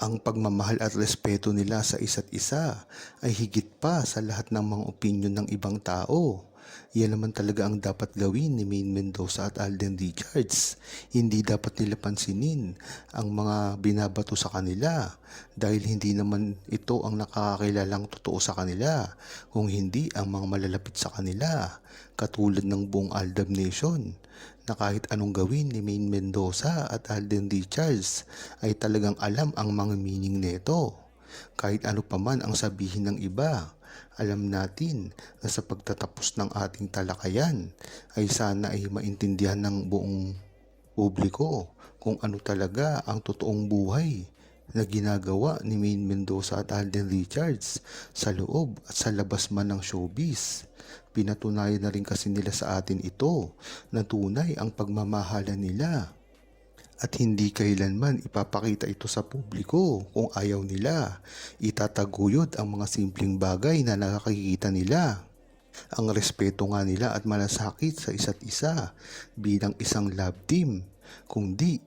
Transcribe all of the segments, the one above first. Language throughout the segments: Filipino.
Ang pagmamahal at respeto nila sa isa't isa ay higit pa sa lahat ng mga opinyon ng ibang tao. Yan naman talaga ang dapat gawin ni Maine Mendoza at Alden Richards. Hindi dapat nila pansinin ang mga binabato sa kanila dahil hindi naman ito ang nakakakilalang totoo sa kanila kung hindi ang mga malalapit sa kanila katulad ng buong Aldab Nation na kahit anong gawin ni Maine Mendoza at Alden Richards ay talagang alam ang mga meaning nito. Kahit ano pa man ang sabihin ng iba, alam natin na sa pagtatapos ng ating talakayan ay sana ay maintindihan ng buong publiko kung ano talaga ang totoong buhay na ginagawa ni Maine Mendoza at Alden Richards sa loob at sa labas man ng showbiz. Pinatunayan na rin kasi nila sa atin ito na tunay ang pagmamahalan nila at hindi kailanman ipapakita ito sa publiko kung ayaw nila. Itataguyod ang mga simpleng bagay na nakakikita nila. Ang respeto nga nila at malasakit sa isa't isa bilang isang love team, kundi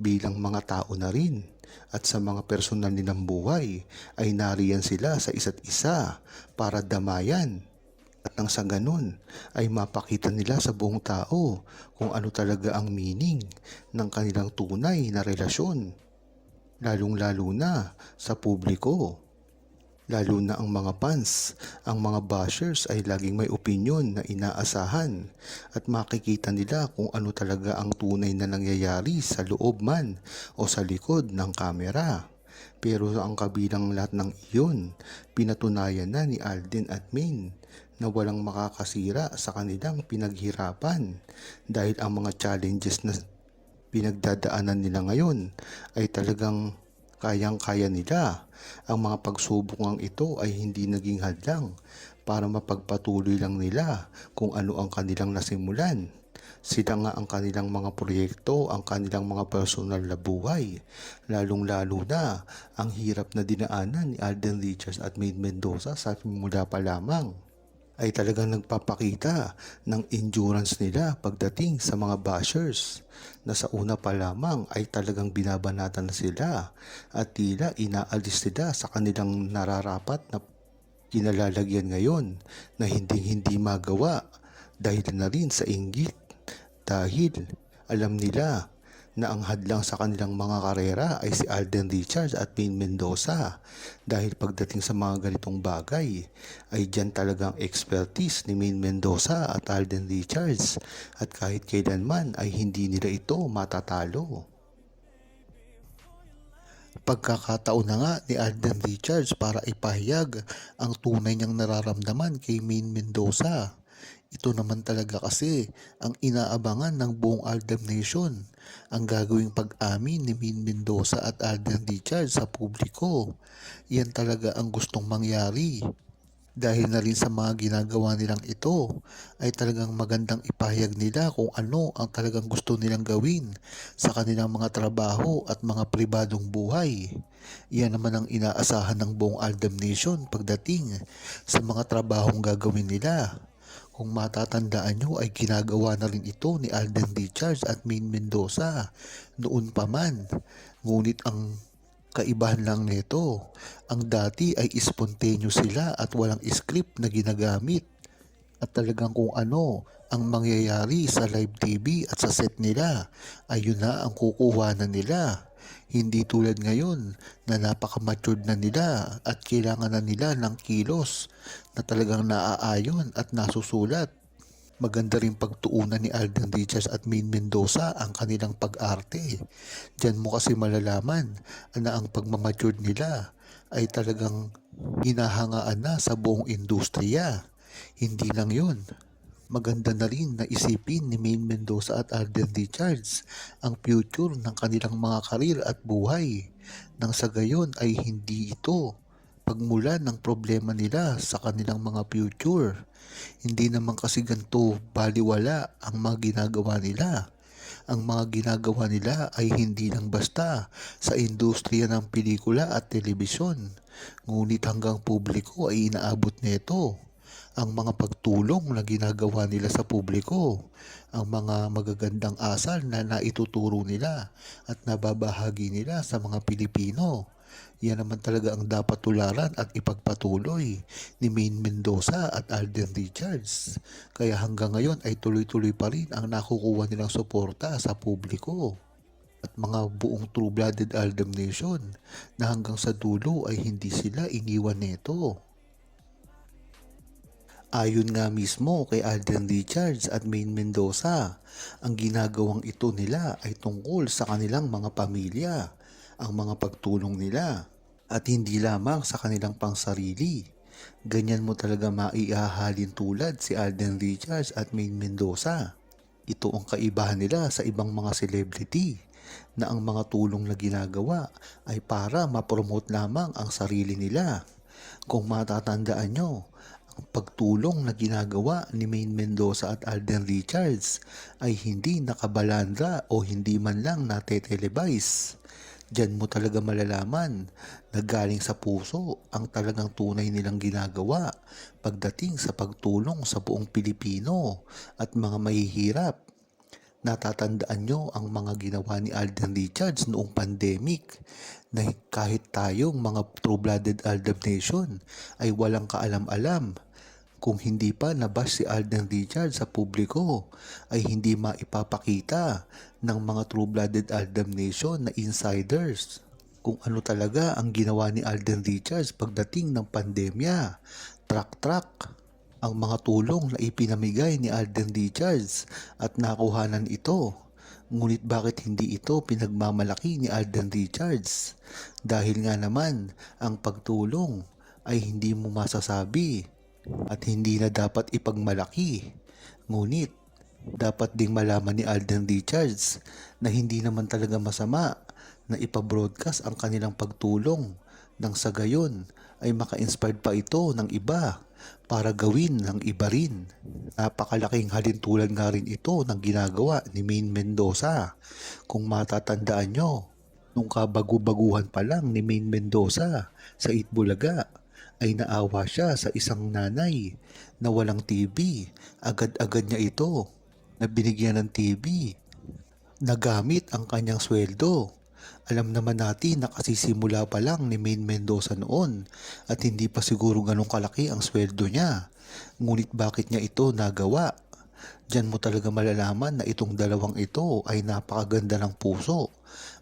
bilang mga tao na rin. At sa mga personal nilang buhay ay nariyan sila sa isa't isa para damayan at nang sa ganun ay mapakita nila sa buong tao kung ano talaga ang meaning ng kanilang tunay na relasyon. Lalong-lalo na sa publiko. Lalo na ang mga fans, ang mga bashers ay laging may opinion na inaasahan at makikita nila kung ano talaga ang tunay na nangyayari sa loob man o sa likod ng kamera. Pero ang kabilang lahat ng iyon, pinatunayan na ni Alden at Maine na walang makakasira sa kanilang pinaghirapan dahil ang mga challenges na pinagdadaanan nila ngayon ay talagang kayang-kaya nila. Ang mga pagsubok ito ay hindi naging hadlang para mapagpatuloy lang nila kung ano ang kanilang nasimulan. Sila nga ang kanilang mga proyekto, ang kanilang mga personal na buhay. Lalong-lalo na ang hirap na dinaanan ni Alden Richards at Maid Mendoza sa mula pa lamang ay talagang nagpapakita ng endurance nila pagdating sa mga bashers na sa una pa lamang ay talagang binabanatan na sila at tila inaalis nila sa kanilang nararapat na kinalalagyan ngayon na hindi hindi magawa dahil na rin sa inggit dahil alam nila na ang hadlang sa kanilang mga karera ay si Alden Richards at Maine Mendoza dahil pagdating sa mga ganitong bagay ay dyan talagang expertise ni Maine Mendoza at Alden Richards at kahit kailanman ay hindi nila ito matatalo. Pagkakataon na nga ni Alden Richards para ipahayag ang tunay niyang nararamdaman kay Maine Mendoza. Ito naman talaga kasi ang inaabangan ng buong Aldam Nation, ang gagawing pag-amin ni Min Mendoza at Alden Richards sa publiko. Yan talaga ang gustong mangyari. Dahil na rin sa mga ginagawa nilang ito, ay talagang magandang ipahayag nila kung ano ang talagang gusto nilang gawin sa kanilang mga trabaho at mga pribadong buhay. Yan naman ang inaasahan ng buong Aldam Nation pagdating sa mga trabahong gagawin nila. Kung matatandaan nyo ay ginagawa na rin ito ni Alden Richards at Maine Mendoza noon pa man. Ngunit ang kaibahan lang nito, ang dati ay spontaneous sila at walang script na ginagamit. At talagang kung ano ang mangyayari sa live TV at sa set nila, ayun na ang kukuha na nila. Hindi tulad ngayon na napaka-matured na nila at kailangan na nila ng kilos na talagang naaayon at nasusulat. Maganda rin pagtuunan ni Alden Richards at Maine Mendoza ang kanilang pag-arte. Diyan mo kasi malalaman na ang pagmamatured nila ay talagang hinahangaan na sa buong industriya. Hindi lang yun. Maganda na rin na isipin ni Maine Mendoza at Alden Richards ang future ng kanilang mga karir at buhay. Nang sa gayon ay hindi ito pagmula ng problema nila sa kanilang mga future. Hindi naman kasi ganito baliwala ang mga ginagawa nila. Ang mga ginagawa nila ay hindi lang basta sa industriya ng pelikula at telebisyon. Ngunit hanggang publiko ay inaabot nito ang mga pagtulong na ginagawa nila sa publiko, ang mga magagandang asal na naituturo nila at nababahagi nila sa mga Pilipino. Yan naman talaga ang dapat tularan at ipagpatuloy ni Maine Mendoza at Alden Richards. Kaya hanggang ngayon ay tuloy-tuloy pa rin ang nakukuha nilang suporta sa publiko at mga buong true-blooded Aldam Nation na hanggang sa dulo ay hindi sila iniwan nito. Ayon nga mismo kay Alden Richards at Maine Mendoza, ang ginagawang ito nila ay tungkol sa kanilang mga pamilya, ang mga pagtulong nila, at hindi lamang sa kanilang pangsarili. Ganyan mo talaga maiahalin tulad si Alden Richards at Maine Mendoza. Ito ang kaibahan nila sa ibang mga celebrity na ang mga tulong na ginagawa ay para mapromote lamang ang sarili nila. Kung matatandaan nyo, ang pagtulong na ginagawa ni Maine Mendoza at Alden Richards ay hindi nakabalandra o hindi man lang natetelevise. Diyan mo talaga malalaman na galing sa puso ang talagang tunay nilang ginagawa pagdating sa pagtulong sa buong Pilipino at mga mahihirap. Natatandaan nyo ang mga ginawa ni Alden Richards noong pandemic na kahit tayong mga true-blooded Aldam Nation ay walang kaalam-alam kung hindi pa nabash si Alden Richards sa publiko ay hindi maipapakita ng mga true-blooded Aldam Nation na insiders kung ano talaga ang ginawa ni Alden Richards pagdating ng pandemya. Track-track ang mga tulong na ipinamigay ni Alden Richards at nakuhanan ito. Ngunit bakit hindi ito pinagmamalaki ni Alden Richards? Dahil nga naman ang pagtulong ay hindi mo masasabi at hindi na dapat ipagmalaki. Ngunit dapat ding malaman ni Alden Richards na hindi naman talaga masama na ipabroadcast ang kanilang pagtulong nang sa gayon ay maka-inspired pa ito ng iba para gawin ng iba rin. Napakalaking halintulad nga rin ito ng ginagawa ni Maine Mendoza. Kung matatandaan nyo, nung kabagu-baguhan pa lang ni Maine Mendoza sa Itbulaga, ay naawa siya sa isang nanay na walang TV. Agad-agad niya ito na binigyan ng TV. Nagamit ang kanyang sweldo. Alam naman natin na kasisimula pa lang ni Maine Mendoza noon at hindi pa siguro ganong kalaki ang sweldo niya. Ngunit bakit niya ito nagawa? Diyan mo talaga malalaman na itong dalawang ito ay napakaganda ng puso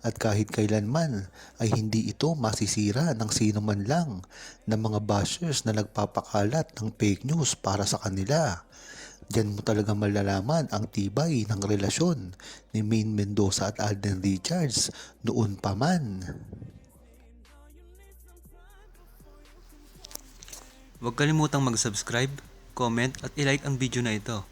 at kahit kailanman ay hindi ito masisira ng sino man lang ng mga bashers na nagpapakalat ng fake news para sa kanila. Diyan mo talaga malalaman ang tibay ng relasyon ni Maine Mendoza at Alden Richards noon pa man. Huwag kalimutang mag-subscribe, comment at ilike ang video na ito.